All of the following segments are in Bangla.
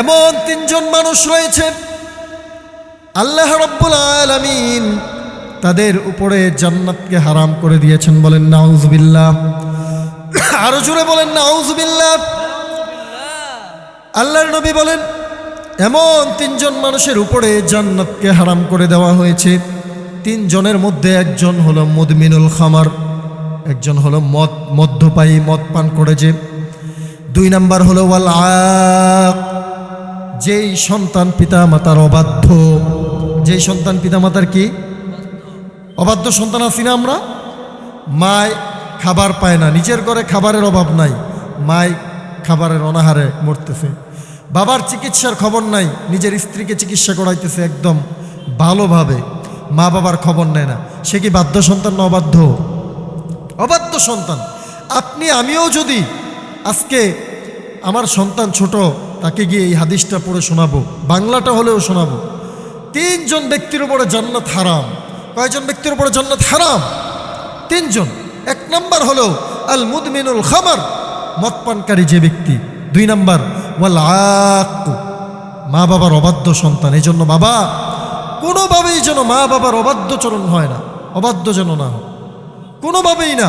এমন তিনজন মানুষ রয়েছে। আল্লাহ রব্বুল আলামিন তাদের উপরে জান্নাতকে হারাম করে দিয়েছেন বলেন, নাউজুবিল্লাহ। আরও জোরে বলেন, নাউজুবিল্লাহ। আল্লাহর নবী বলেন, এমন তিনজন মানুষের উপরে জান্নাতকে হারাম করে দেওয়া হয়েছে। তিনজনের মধ্যে একজন হলো মুদমিনুল খামার, একজন হলো মদ, মদ্যপায়ী, মদ পান করে যে দুই নাম্বার হলো ওয়াল যেই সন্তান পিতা মাতার অবাধ্য, যেই সন্তান পিতা মাতার কি? অবাধ্য সন্তান আছি না আমরা? মায় খাবার পায় না, নিজের ঘরে খাবারের অভাব নাই, মায় খাবারের অনাহারে মরতেছে। বাবার চিকিৎসার খবর নাই, নিজের স্ত্রীকে চিকিৎসা করাইতেছে একদম ভালোভাবে, মা বাবার খবর নেয় না। সে কি বাধ্য সন্তান না অবাধ্য? অবাধ্য সন্তান। আপনি আমিও যদি আজকে আমার সন্তান ছোট তাকে গিয়ে এই হাদিসটা পড়ে শোনাবো। বাংলাটা হলেও শোনাবো। তিনজন ব্যক্তির উপরে জান্নাত হারাম। কয়জন ব্যক্তির উপরে জান্নাত হারাম? তিনজন। এক নম্বর হলো আল মুদমিনুল খামার, মদপানকারী যে ব্যক্তি। দুই নাম্বার ওয়াল আক্কু মা বাবার অবাধ্য সন্তান। এই জন্য বাবা, কোনোভাবেই যেন মা বাবার অবাধ্যচরণ হয় না, অবাধ্য যেন না হয়। কোনোভাবেই না।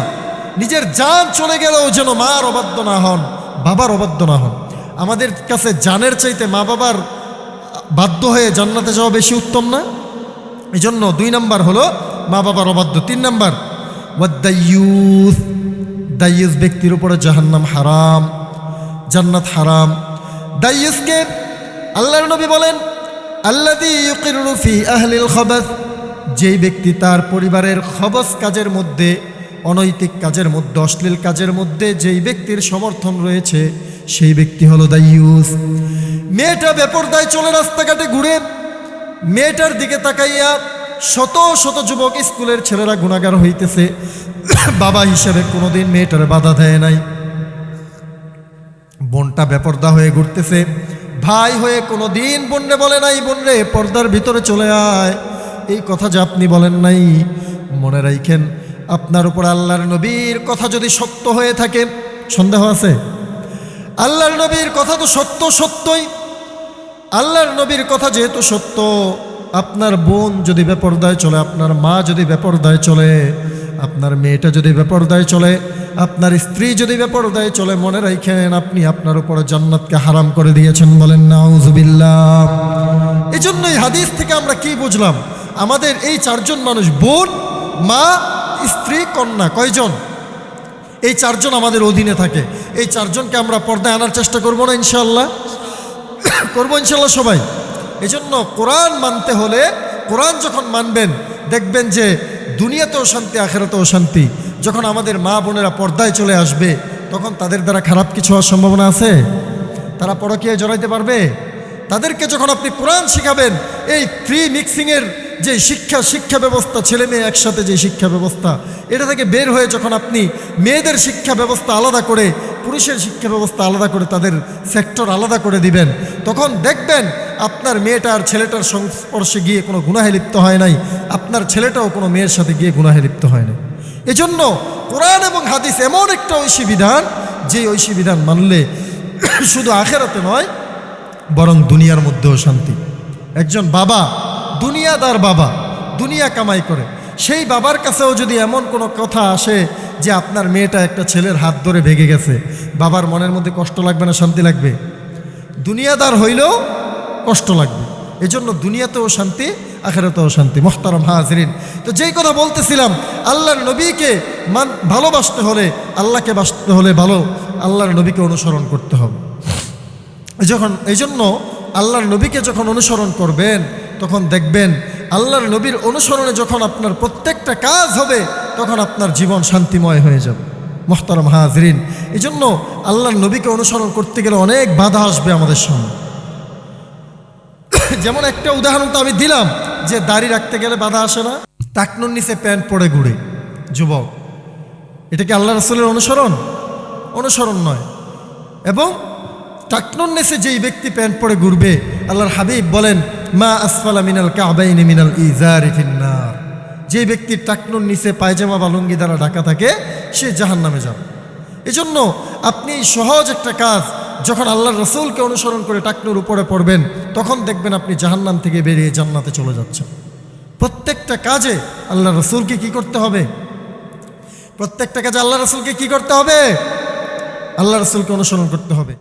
নিজের যান চলে গেলেও যেন মার অবাধ্য না হন, বাবার অবাধ্য না হন। আমাদের কাছে জানের চাইতে মা বাবার বাধ্য হয়ে জান্নাতে যাওয়া বেশি উত্তম না। এই জন্য দুই নাম্বার হলো মা বাবার অবাধ্য। তিন নাম্বার, ওয়াদ্দাইয়ুস। দাইয়ুস ব্যক্তির উপরে জাহান্নাম হারাম, জান্নাত হারাম। দাইয়ুসকে আল্লাহর নবী বলেন ইউকিরু আহলিল খবাস। যেই ব্যক্তি তার পরিবারের খবস কাজের মধ্যে অনৈতিক কাজের মধ্যে, অশ্লীল কাজের মধ্যে যেই ব্যক্তির সমর্থন রয়েছে, সেই ব্যক্তি হলো দাইয়ুস মেয়েটা বেপরদায় চলে রাস্তাঘাটে ঘুরে, মেয়েটার দিকে তাকাইয়া শত শত যুবক স্কুলের ছেলেরা গুণাগার হইতেছে। বাবা হিসেবে কোনোদিন মেয়েটার বাধা দেয় নাই। বোনটা বেপর্দা হয়ে ঘুরতেছে। ভাই হয়ে কোনো দিন বোনরে বলে নাই বোনরে পর্দার ভিতরে চলে আয়। এই কথা যে আপনি বলেন নাই, মনে রাখেন আপনার উপর আল্লাহর নবীর কথা যদি সত্য হয়ে থাকে, সন্দেহ আছে? আল্লাহর নবীর কথা তো সত্য সত্যই। আল্লাহর নবীর কথা যেহেতু সত্য, আপনার বোন যদি বেপরদায় চলে, আপনার মা যদি বেপরদায় চলে, আপনার মেয়েটা যদি বেপরদায় চলে, আপনার স্ত্রী যদি বেপরদায় চলে, মনে রাখেন আপনি আপনার উপরে জান্নাতকে হারাম করে দিয়েছেন বলেন নাউজুবিল্লাহ এই জন্যই হাদিস থেকে আমরা কি বুঝলাম? আমাদের এই চারজন মানুষ, বোন, মা স্ত্রী, কন্যা, কয়জন? এই চারজন আমাদের অধীনে থাকে। এই চারজনকে আমরা পর্দায় আনার চেষ্টা করব না ইনশাল্লাহ করব ইনশাল্লাহ সবাই। এই জন্য কোরআন মানতে হলে, কোরআন যখন মানবেন, দেখবেন যে দুনিয়াতেও শান্তি, আখেরাতেও শান্তি। যখন আমাদের মা বোনেরা পর্দায় চলে আসবে, তখন তাদের দ্বারা খারাপ কিছু হওয়ার সম্ভাবনা আছে? তারা পরকীয়ায় জড়াইতে পারবে? তাদেরকে যখন আপনি কোরআন শিখাবেন, এই ফ্রি মিক্সিংয়ের যে শিক্ষা শিক্ষা ব্যবস্থা, ছেলে মেয়ে একসাথে যে শিক্ষা ব্যবস্থা, এটা থেকে বের হয়ে যখন আপনি মেয়েদের শিক্ষা ব্যবস্থা আলাদা করে, পুরুষের শিক্ষা ব্যবস্থা আলাদা করে তাদের সেক্টর আলাদা করে দিবেন, তখন দেখবেন আপনার মেয়েটা আর ছেলেটার সংস্পর্শে গিয়ে কোনো গুনাহে লিপ্ত হয় নাই, আপনার ছেলেটাও কোনো মেয়ের সাথে গিয়ে গুনাহে লিপ্ত হয় নাই। এজন্য কোরআন এবং হাদিস এমন একটা ঐশী বিধান যে ঐশী বিধান মানলে শুধু আখেরাতে নয়, বরং দুনিয়ার মধ্যেও শান্তি। একজন বাবা দুনিয়াদার বাবা, দুনিয়া কামাই করে। সেই বাবার কাছেও যদি এমন কোনো কথা আসে যে আপনার মেয়েটা একটা ছেলের হাত ধরে ভেঙে গেছে, বাবার মনের মধ্যে কষ্ট লাগবে না, শান্তি লাগবে? দুনিয়াদার হইলেও কষ্ট লাগবে। এজন্য দুনিয়াতেও শান্তি, আখেরাতেও শান্তি। মোহতারম হাজরিন। তো যেই কথা বলতেছিলাম, আল্লাহর নবীকে মান, ভালোবাসতে হলে, আল্লাহকে বাসতে হলে ভালো, আল্লাহর নবীকে অনুসরণ করতে হবে। যখন এই জন্য আল্লাহর নবীকে যখন অনুসরণ করবেন তখন দেখবেন আল্লাহর নবীর অনুসরণে যখন আপনার প্রত্যেকটা কাজ হবে, তখন আপনার জীবন শান্তিময় হয়ে যাবে। মোহতারম হাজরিন এই জন্য আল্লাহর নবীকে অনুসরণ করতে গেলে অনেক বাধা আসবে আমাদের সামনে। যেমন একটা উদাহরণ তো আমি দিলাম, যে দাড়ি রাখতে গেলে বাধা আসে না, টাকনুর নিচে প্যান্ট পরে ঘুরে। যুবক, এটা কি আল্লাহ রসুলের অনুসরণ? অনুসরণ নয়। এবং টাকনুর নিচে যেই ব্যক্তি প্যান্ট পরে ঘুরবে, আল্লাহর হাবিব বলেন মা আসফালা মিনাল কাবাইনি মিনাল ইজার ফিন্নার। যে ব্যক্তির টাকনুর নিচে পায়জামা বা লুঙ্গি দ্বারা ঢাকা থাকে, সে জাহান নামে যাবে। এজন্য আপনি সহজ একটা কাজ, যখন আল্লাহ রসুলকে অনুসরণ করে টাকনুর উপরে পড়বেন, তখন দেখবেন আপনি জাহান্নাম থেকে বেরিয়ে জান্নাতে চলে যাচ্ছেন। প্রত্যেকটা কাজে আল্লাহ রসুলকে কি করতে হবে? প্রত্যেকটা কাজে আল্লাহ রসুলকে কি করতে হবে? আল্লাহ রসুলকে অনুসরণ করতে হবে।